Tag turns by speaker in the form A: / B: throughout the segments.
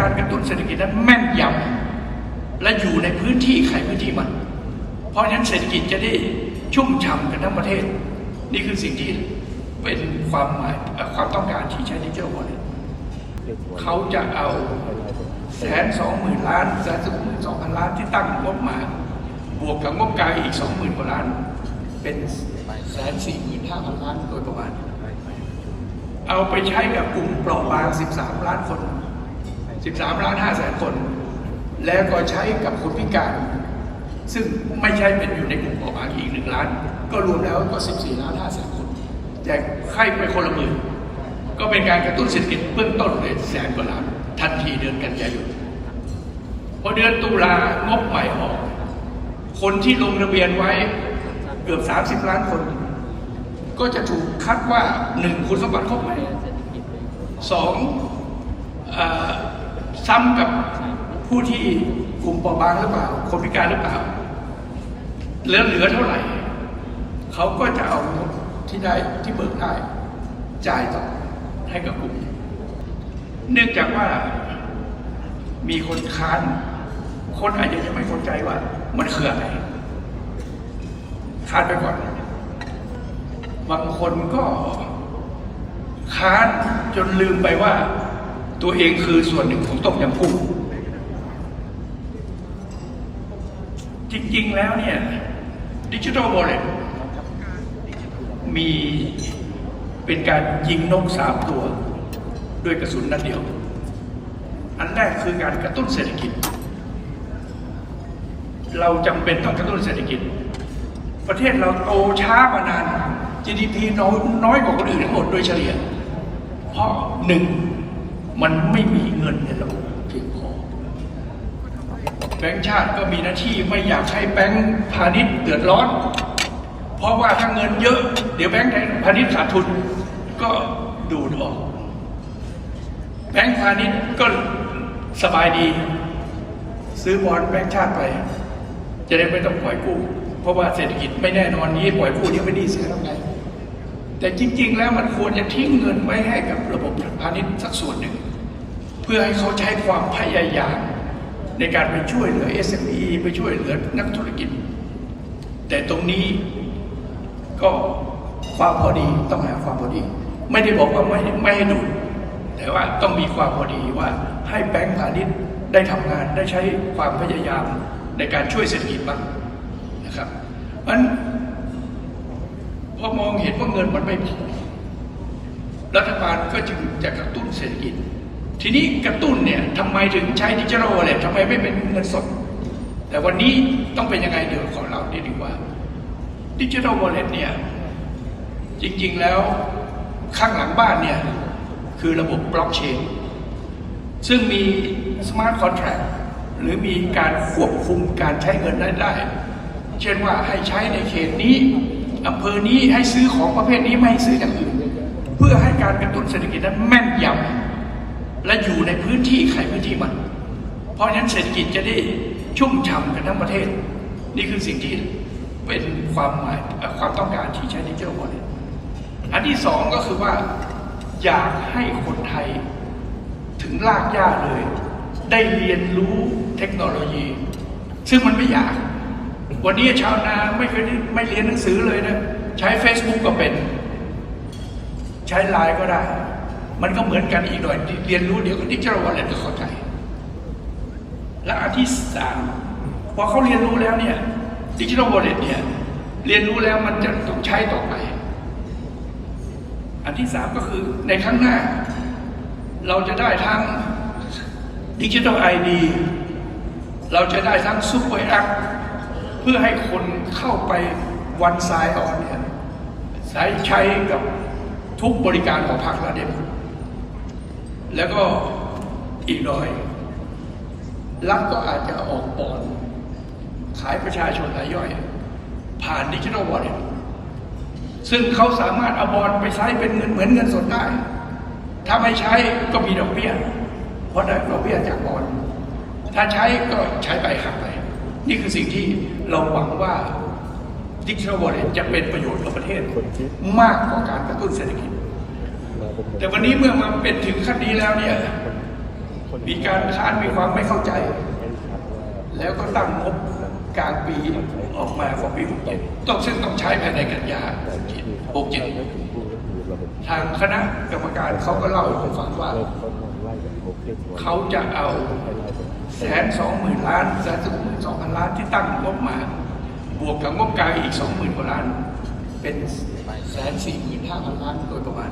A: การกระตุ้นเศรษฐกิจนั้นแม่นยำและอยู่ในพื้นที่ใครพื้นที่มัน เพราะฉะนั้นเศรษฐกิจจะได้ชุ่มฉ่ำกันทั้งประเทศ นี่คือสิ่งที่เป็นความหมายความต้องการที่ใช้ดิจิทัลวอลเล็ตเขาจะเอาแสนสองหมื่นล้านแสนสองหมื่นสองพันล้านที่ตั้งงบมา บวกกับงบกลางอีกสองหมื่นกว่าล้าน เป็นแสนสี่หมื่นห้าพันล้านโดยประมาณ เอาไปใช้กับกลุ่มเปราะบาง13ล้านคน 13ล้าน5แสนคน แล้วก็ใช้กับคนพิการ ซึ่งไม่ใช่เป็นอยู่ในกลุ่มเปราะบางอีกหนึ่งล้าน ก็รวมแล้วก็ 14ล้าน5แสนคนแจกให้ไปคนละหมื่นก็เป็นการกระตุ้นเศรษฐกิจเบื้องต้นเลยแสนกว่าล้านทันทีเดือนกันยายนพอเดือนตุลางบใหม่ออก คนที่ลงทะเบียนไว้เกือบ 30 ล้านคน ก็จะถูกคัดว่าหนึ่งคุณสมบัติครบไหมสองอ ซ้ำกับผู้ที่กลุ่มเปราะบางหรือเปล่า คนพิการหรือเปล่าเหลือเหลือเท่าไหร่ เขาก็จะเอางบที่ได้ที่เบิกได้จ่ายต่อให้กับกลุ่ม เนื่องจากว่ามีคนค้าน คนอาจจะยังไม่เข้าใจว่า มันคืออะไรค้านไปก่อน บางคนก็ค้านจนลืมไปว่า ตัวเองคือส่วนหนึ่งของต้มยำกุ้งจริง ๆ แล้วเนี่ยดิจิทัลวอลเล็ตมีเป็นการยิงนกสามตัว ด้วยกระสุนนัดเดียว อันแรกคือการกระตุ้นเศรษฐกิจ เราจำเป็นต้องกระตุ้นเศรษฐกิจ ประเทศเราโตช้ามานาน GDP น้อยน้อยกว่าคนอื่นทั้งหมดโดยเฉลี่ย เพราะหนึ่ง มันไม่มีเงินในระบบเพียงพอแบงก์ชาติก็มีหน้าที่ไม่อยากให้แบงก์พาณิชย์เดือดร้อน เพราะว่าถ้าเงินเยอะ เดี๋ยวแบงก์พาณิชย์ขาดทุนก็ดูดออก แบงก์พาณิชย์ก็สบายดี ซื้อบอลแบงก์ชาติไป จะได้ไม่ต้องปล่อยกู้ เพราะว่าเศรษฐกิจไม่แน่นอนนี้ปล่อยกู้เดี๋ยวไม่ดีเสียทำไงแต่จริง ๆ แล้วมันควรจะทิ้งเงินไว้ให้กับระบบพาณิชย์สักส่วนหนึ่ง พื่อให้เขาใช้ความพยายามในการไปช่วยเหลือ SME ไปช่วยเหลือนักธุรกิจ แต่ตรงนี้ก็ความพอดีต้องหาความพอดี ไม่ได้บอกว่าไม่ไม่ให้ดูดแต่ว่าต้องมีความพอดีว่าให้แบงก์พาณิชย์ได้ทำงานได้ใช้ความพยายามในการช่วยเศรษฐกิจบ้างนะครับเพราะฉะนั้นพอมองเห็นว่าเงินมันไม่พอรัฐบาลก็จึงจะกระตุ้นเศรษฐกิจ ทีนี้กระตุ้นเนี่ยทำไมถึงใช้ดิจิทัลวอลเล็ตทำไมไม่เป็นเงินสด แต่วันนี้ต้องเป็นยังไงเดี๋ยวขอเราดีดีกว่าดิจิทัลวอลเล็ตเนี่ยจริงๆแล้วข้างหลังบ้านเนี่ยคือระบบบล็อกเชนซึ่งมีสมาร์ทคอนแท็กหรือมีการควบคุมการใช้เงินได้ได้ เช่นว่าให้ใช้ในเขตนี้อำเภอนี้ให้ซื้อของประเภทนี้ไม่ให้ซื้ออย่างอื่น เพื่อให้การกระตุ้นเศรษฐกิจนั้นแม่นยำ และอยู่ในพื้นที่ใครพื้นที่มัน เพราะฉะนั้นเศรษฐกิจจะได้ชุ่มฉ่ำกันทั้งประเทศ นี่คือสิ่งที่เป็นความหมายความต้องการที่ใช้ดิจิทัลวอลเล็ตอันที่สองก็คือว่าอยากให้คนไทยถึงรากหญ้าเลย ได้เรียนรู้เทคโนโลยี ซึ่งมันไม่ยาก วันนี้ชาวนาไม่เคยได้ไม่เรียนหนังสือเลยนะ ใช้ Facebook ก็เป็น ใช้ไลน์ก็ได้ มันก็เหมือนกันอีกหน่อย เรียนรู้เดี๋ยวก็ดิจิทัลวอลเล็ตก็เข้าใจ และอันที่สามพอเขาเรียนรู้แล้วเนี่ยดิจิทัลวอลเล็ตเนี่ยเรียนรู้แล้วมันจะต้องใช้ต่อไป อันที่สามก็คือในข้างหน้า เราจะได้ทั้งดิจิทัลไอดีเราจะได้ทั้งซูเปอร์แอปเพื่อให้คนเข้าไปวันไซด์ออนเนี่ยใช้ใช้กับทุกบริการของภาครัฐเด็ แล้วก็อีกหน่อย รัฐก็อาจจะออกบอลขายประชาชนรายย่อย ผ่านดิจิทัลวอลเล็ตซึ่งเขาสามารถเอาบอลไปใช้เป็นเงินเหมือนเงินสดได้ ถ้าไม่ใช้ก็มีดอกเบี้ย เพราะได้ดอกเบี้ยจากบอลถ้าใช้ก็ใช้ไปหักไป นี่คือสิ่งที่เราหวังว่าดิจิทัลวอลเล็ตจะเป็นประโยชน์กับประเทศมากกว่าการกระตุ้นเศรษฐกิจ แต่วันนี้เมื่อมาเป็นถึงขั้นนี้แล้วเนี่ย มีการค้านมีความไม่เข้าใจ แล้วก็ตั้งงบกลางปีออกมาของปี67ต้องซึ่งต้องใช้ภายในกันยา67ทางคณะกรรมการเขาก็เล่าให้ผมฟังว่า เขาจะเอาแสนสองหมื่นล้านแสนสองพันล้านที่ตั้งงบมา บวกกับงบกลางอีกสองหมื่นกว่าล้าน เป็นแสนสี่หมื่นห้าพันล้านโดยประมาณ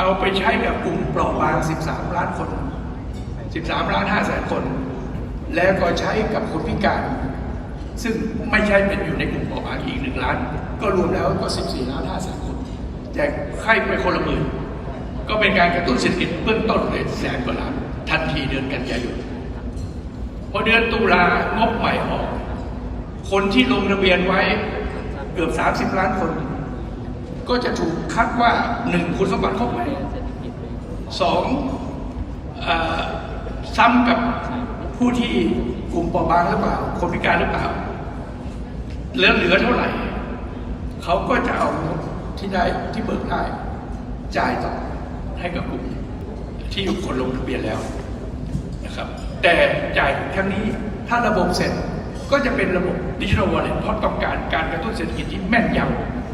A: เอาไปใช้กับกลุ่มเปราะบาง 13 ล้านคน 13 ล้าน5แสนคน แล้วก็ใช้กับคนพิการ ซึ่งไม่ใช่เป็นอยู่ในกลุ่มเปราะบางอีกหนึ่งล้าน ก็รวมแล้วก็ 14 ล้าน5แสนคนแจกให้ไปคนละหมื่นก็เป็นการกระตุ้นเศรษฐกิจเบื้องต้นเลยแสนกว่าล้านทันทีเดือนกันยายนพอเดือนตุลางบใหม่ออก คนที่ลงทะเบียนไว้เกือบ 30 ล้านคน ก็จะถูกคัดว่าหนึ่งคุณสมบัติครบไหมสองอซ้ำกับผู้ที่กลุ่มเปราะบางหรือเปล่า คนพิการหรือเปล่าเหลือเหลือเท่าไหร่ เขาก็จะเอาที่ได้ที่เบิกได้จ่ายต่อให้กับกลุ่มที่คนลงทะเบียนแล้วนะครับ แต่จ่ายครั้งนี้ถ้าระบบเสร็จก็จะเป็นระบบดิจิทัลวอลเล็ตเพราะต้องการการกระตุ้นเศรษฐกิจที่แม่นยำ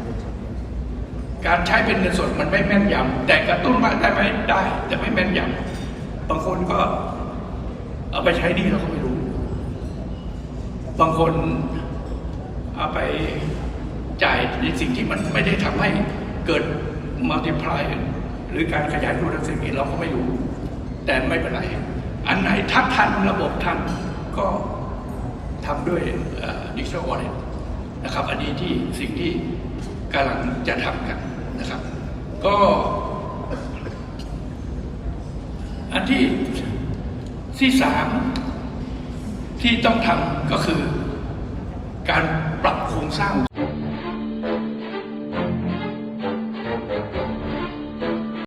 A: การใช้เป็นเงินสดมันไม่แม่นยำแต่กระตุ้นมาได้ไหมได้ แต่ไม่แม่นยำบางคนก็เอาไปใช้หนี่เราก็ไม่รู้ บางคนเอาไปจ่ายในสิ่งที่มันไม่ได้ทำให้เกิดมัลติพลายหรือการขยายตัวทางเศรษฐกิจเราก็ไม่รู้ แต่ไม่เป็นไร อันไหนถ้าทันระบบทันก็ทำด้วยดิจิทัลวอลเล็ตนะครับ อันนี้ที่สิ่งที่กำลังจะทำกัน นะครับ ก็ อันที่ที่สามที่ต้องทำก็คือ การปรับโครงสร้าง